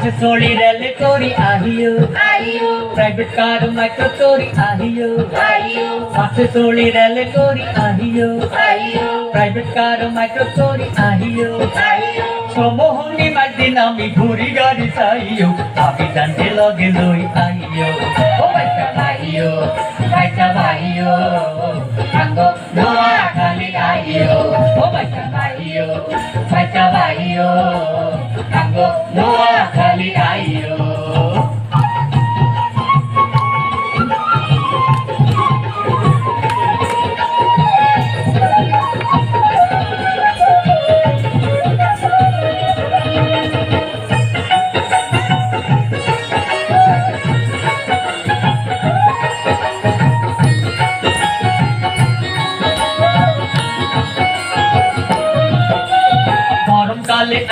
পাঁচ সোড়ি রেল তোরি আহিও। আইও প্রাইভেট কার মাইক্রো তোরি আহিও। আইও পাঁচ সোড়ি রেল তোরি আহিও। আইও প্রাইভেট কার মাইক্রো তোরি আহিও। আইও সমোহনি মাঝদিন আমি ঘুরি গাড়ি চাইও। আমি জানতে লগে লই আইও ও বাইকা ভাইও বাইকা ভাইও আঙ্গ নোয়া খালি আইও ও বাইকা ভাইও বাইকা ভাইও আঙ্গ নোয়া খালি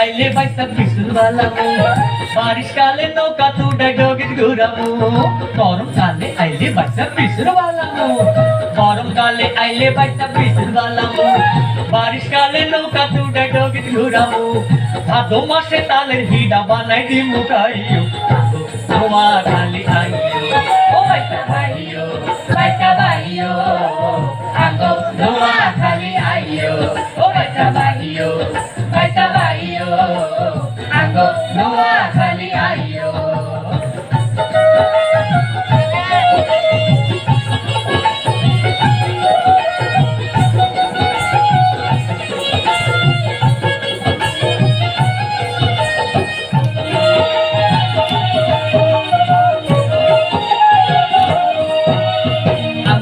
আইলে বাইসা বিশুর বালামো বারিশ কালে নৌকা তুডে ডগির ঘুরামো গরমকালে আইলে বাইসা বিশুর বালামো গরমকালে আইলে বাইসা বিশুর বালামো বারিশ কালে নৌকা তুডে ডগির ঘুরামো ভাদো মাসে তালের হিডা বানাই দি মুখাইও তোমার খালি আইও ও বাইসা ভাইও বাইসা ভাইও আঙ্গো তোমার আঙ্গো তোমার খালি আইও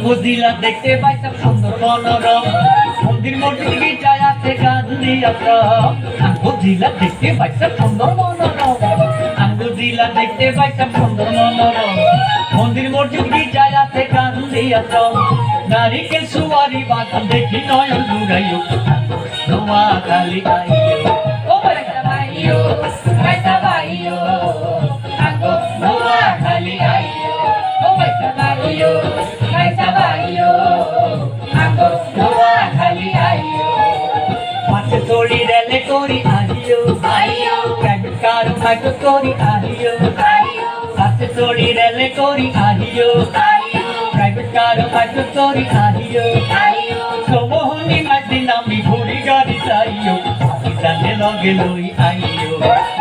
বুঝিলা দেখতে পাইতাম সুন্দর মনোরম মন্দির মসজিদ গির্জায় গান্ধী আশ্রম বুঝিলা দেখতে পাইছে সুন্দর মনোরম। বুঝিলা দেখতে পাইছে সুন্দর মন্দির মসজিদ গির্জায় আছে গান্ধী আশ্রম। নারীকে সুয়ারি বাগান দেখি নয়ন জুড়াইও নোয়া কালী পাশে তোড়ি রেলে করি আহিও আইও প্রাইভেট কার মাইক্রো করি আহিও আইও পাশে তোড়ি রেলে করি আহিও আইও প্রাইভেট কার মাইক্রো করি আহিও আইও সমোহনি মাঝদিন আমি ঘুরি গাড়ি চাইও আমি